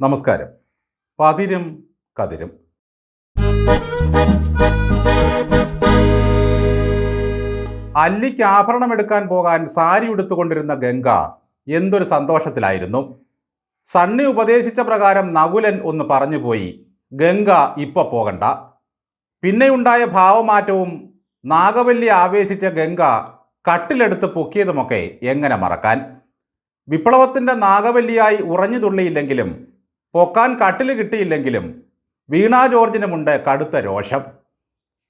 നമസ്കാരം. പതിരും കതിരും. അല്ലിക്ക് ആഭരണം എടുക്കാൻ പോകാൻ സാരി ഉടുത്തുകൊണ്ടിരുന്ന ഗംഗ എന്തൊരു സന്തോഷത്തിലായിരുന്നു. സണ്ണി ഉപദേശിച്ച പ്രകാരം നകുലൻ ഒന്ന് പറഞ്ഞുപോയി ഗംഗ ഇപ്പൊ പോകണ്ട. പിന്നെയുണ്ടായ ഭാവമാറ്റവും നാഗവല്ലി ആവേശിച്ച ഗംഗ കട്ടിലെടുത്ത് പൊക്കിയതുമൊക്കെ എങ്ങനെ മറക്കാൻ? വിപ്ലവത്തിന്റെ നാഗവല്ലിയായി ഉറഞ്ഞു തുള്ളിയില്ലെങ്കിലും പൊക്കാൻ കട്ടിൽ കിട്ടിയില്ലെങ്കിലും വീണ ജോർജിനുമുണ്ട് കടുത്ത രോഷം.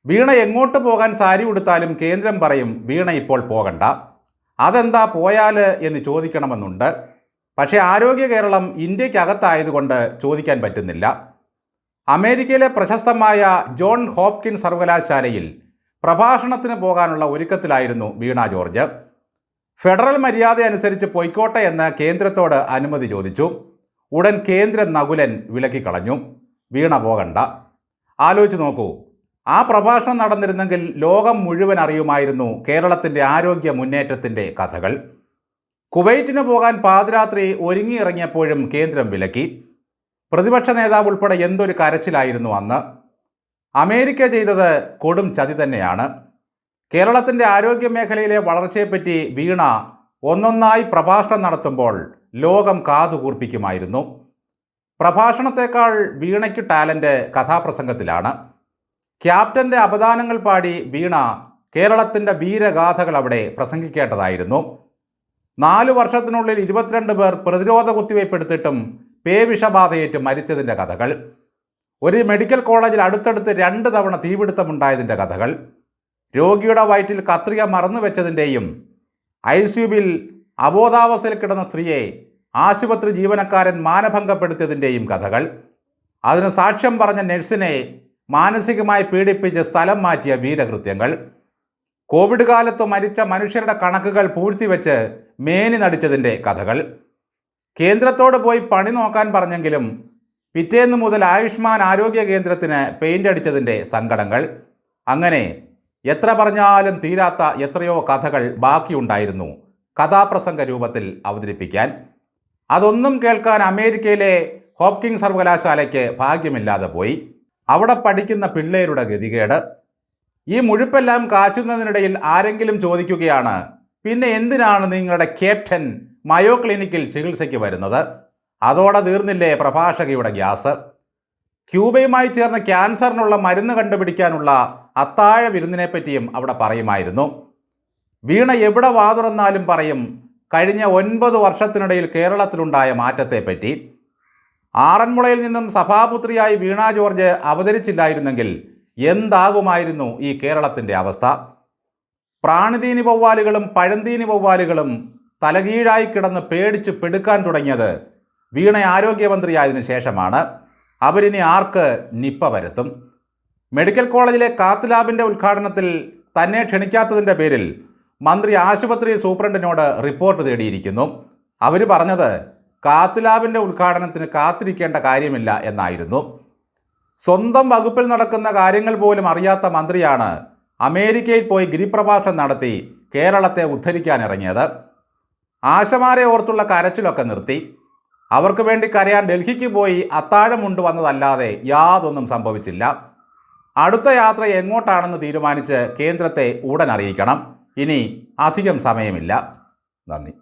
വീണ എങ്ങോട്ട് പോകാൻ സാരി ഉടുത്താലും കേന്ദ്രം പറയും വീണ ഇപ്പോൾ പോകണ്ട. അതെന്താ പോയാൽ എന്ന് ചോദിക്കണമെന്നുണ്ട്. പക്ഷേ ആരോഗ്യ കേരളം ഇന്ത്യക്കകത്തായതുകൊണ്ട് ചോദിക്കാൻ പറ്റുന്നില്ല. അമേരിക്കയിലെ പ്രശസ്തമായ ജോൺ ഹോപ്കിൻ സർവകലാശാലയിൽ പ്രഭാഷണത്തിന് പോകാനുള്ള ഒരുക്കത്തിലായിരുന്നു വീണ ജോർജ്. ഫെഡറൽ മര്യാദ അനുസരിച്ച് പൊയ്ക്കോട്ടെ എന്ന് കേന്ദ്രത്തോട് അനുമതി ചോദിച്ചു. ഉടൻ കേന്ദ്ര നകുലൻ വിലക്കിക്കളഞ്ഞു വീണ പോകണ്ട. ആലോചിച്ച് നോക്കൂ. ആ പ്രഭാഷണം നടന്നിരുന്നെങ്കിൽ ലോകം മുഴുവൻ അറിയുമായിരുന്നു കേരളത്തിന്റെ ആരോഗ്യ മുന്നേറ്റത്തിന്റെ കഥകൾ. കുവൈറ്റിന് പോകാൻ പാതിരാത്രി ഒരുങ്ങിയിറങ്ങിയപ്പോഴും കേന്ദ്രം വിലക്കി. പ്രതിപക്ഷ നേതാവ് ഉൾപ്പെടെ എന്തൊരു കരച്ചിലായിരുന്നു അന്ന്. അമേരിക്ക ചെയ്തത് കൊടും ചതി തന്നെയാണ്. കേരളത്തിന്റെ ആരോഗ്യ മേഖലയിലെ വളർച്ചയെപ്പറ്റി വീണ ഒന്നൊന്നായി പ്രഭാഷണം നടത്തുമ്പോൾ ലോകം കാതുകൂർപ്പിക്കുമായിരുന്നു പ്രഭാഷണത്തെക്കാൾ വീണയ്ക്ക് ടാലന്റ് കഥാപ്രസംഗത്തിലാണ്. ക്യാപ്റ്റന്റെ അപദാനങ്ങൾ പാടി വീണ കേരളത്തിന്റെ വീരഗാഥകൾ അവിടെ പ്രസംഗിക്കേണ്ടതായിരുന്നു. നാലു വർഷത്തിനുള്ളിൽ ഇരുപത്തിരണ്ട് പേർ പ്രതിരോധ കുത്തിവയ്പ്പെടുത്തിട്ടും പേവിഷബാധയേറ്റ് മരിച്ചതിന്റെ കഥകൾ. ഒരു മെഡിക്കൽ കോളേജിൽ അടുത്തടുത്ത് രണ്ട് തവണ തീപിടുത്തമുണ്ടായതിന്റെ കഥകൾ. രോഗിയുടെ വയറ്റിൽ കത്രിക മറന്നു വെച്ചതിന്റെയും ഐ സിയുവിൽ അബോധാവസ്ഥയിൽ കിടന്ന സ്ത്രീയെ ആശുപത്രി ജീവനക്കാരൻ മാനഭംഗപ്പെടുത്തിയതിന്റെയും കഥകൾ. അതിന് സാക്ഷ്യം പറഞ്ഞ നഴ്സിനെ മാനസികമായി പീഡിപ്പിച്ച് സ്ഥലം മാറ്റിയ വീരകൃത്യങ്ങൾ. കോവിഡ് കാലത്ത് മരിച്ച മനുഷ്യരുടെ കണക്കുകൾ പൂഴ്ത്തിവെച്ച് മേനി നടിച്ചതിന്റെ കഥകൾ. കേന്ദ്രത്തോട് പോയി പണി നോക്കാൻ പറഞ്ഞെങ്കിലും പിറ്റേന്ന് മുതൽ ആയുഷ്മാൻ ആരോഗ്യ കേന്ദ്രത്തിന് പെയിന്റ് അടിച്ചതിന്റെ സങ്കടങ്ങൾ. അങ്ങനെ എത്ര പറഞ്ഞാലും തീരാത്ത എത്രയോ കഥകൾ ബാക്കിയുണ്ടായിരുന്നു. കഥാപ്രസംഗ രൂപത്തിൽ അവതരിപ്പിക്കാൻ. അതൊന്നും കേൾക്കാൻ അമേരിക്കയിലെ ഹോപ്കിങ് സർവകലാശാലയ്ക്ക് ഭാഗ്യമില്ലാതെ പോയി. അവിടെ പഠിക്കുന്ന പിള്ളേരുടെ ഗതികേട്. ഈ മുഴുപ്പെല്ലാം കാച്ചുന്നതിനിടയിൽ ആരെങ്കിലും ചോദിക്കുകയാണ് പിന്നെ എന്തിനാണ് നിങ്ങളുടെ ക്യാപ്റ്റൻ മയോ ക്ലിനിക്കിൽ ചികിത്സയ്ക്ക് വരുന്നത്? അതോടെ തീർന്നില്ലേ പ്രഭാഷകയുടെ ഗ്യാസ്? ക്യൂബയുമായി ചേർന്ന് ക്യാൻസറിനുള്ള മരുന്ന് കണ്ടുപിടിക്കാനുള്ള അത്താഴ വിരുന്നിനെപ്പറ്റിയും അവിടെ പറയുമായിരുന്നു. വീണ എവിടെ വാതുറന്നാലും പറയും കഴിഞ്ഞ ഒൻപത് വർഷത്തിനിടയിൽ കേരളത്തിലുണ്ടായ മാറ്റത്തെപ്പറ്റി. ആറന്മുളയിൽ നിന്നും സഭാപുത്രിയായി വീണ ജോർജ് അവതരിച്ചില്ലായിരുന്നെങ്കിൽ എന്താകുമായിരുന്നു ഈ കേരളത്തിന്റെ അവസ്ഥ? പ്രാണിതീനി വവ്വാലുകളും പഴന്തീനി വവ്വാലുകളും തലകീഴായി കിടന്ന് പേടിച്ച് പെടുക്കാൻ തുടങ്ങിയത് വീണ ആരോഗ്യമന്ത്രിയായതിനു ശേഷമാണ്. അവരിനി ആർക്ക് നിപ്പ വരുത്തും? മെഡിക്കൽ കോളേജിലെ കാത്ത് ലാബിന്റെ ഉദ്ഘാടനത്തിൽ തന്നെ ക്ഷണിക്കാത്തതിന്റെ പേരിൽ മന്ത്രി ആശുപത്രി സൂപ്രണ്ടിനോട് റിപ്പോർട്ട് തേടിയിരിക്കുന്നു. അവർ പറഞ്ഞത് കാത്ത് ലാബിന്റെ ഉദ്ഘാടനത്തിന് കാത്തിരിക്കേണ്ട കാര്യമില്ല എന്നായിരുന്നു. സ്വന്തം വകുപ്പിൽ നടക്കുന്ന കാര്യങ്ങൾ പോലും അറിയാത്ത മന്ത്രിയാണ് അമേരിക്കയിൽ പോയി ഗിരിപ്രഭാഷണം നടത്തി കേരളത്തെ ഉദ്ധരിക്കാൻ ഇറങ്ങിയത്. ആശമാരെ ഓർത്തുള്ള കരച്ചിലൊക്കെ നിർത്തി. അവർക്ക് വേണ്ടി കരയാൻ ഡൽഹിക്ക് പോയി അത്താഴം കൊണ്ടുവന്നതല്ലാതെ യാതൊന്നും സംഭവിച്ചില്ല. അടുത്ത യാത്ര എങ്ങോട്ടാണെന്ന് തീരുമാനിച്ച് കേന്ദ്രത്തെ ഉടൻ അറിയിക്കണം. ഇനി അധികം സമയമില്ല. നന്ദി.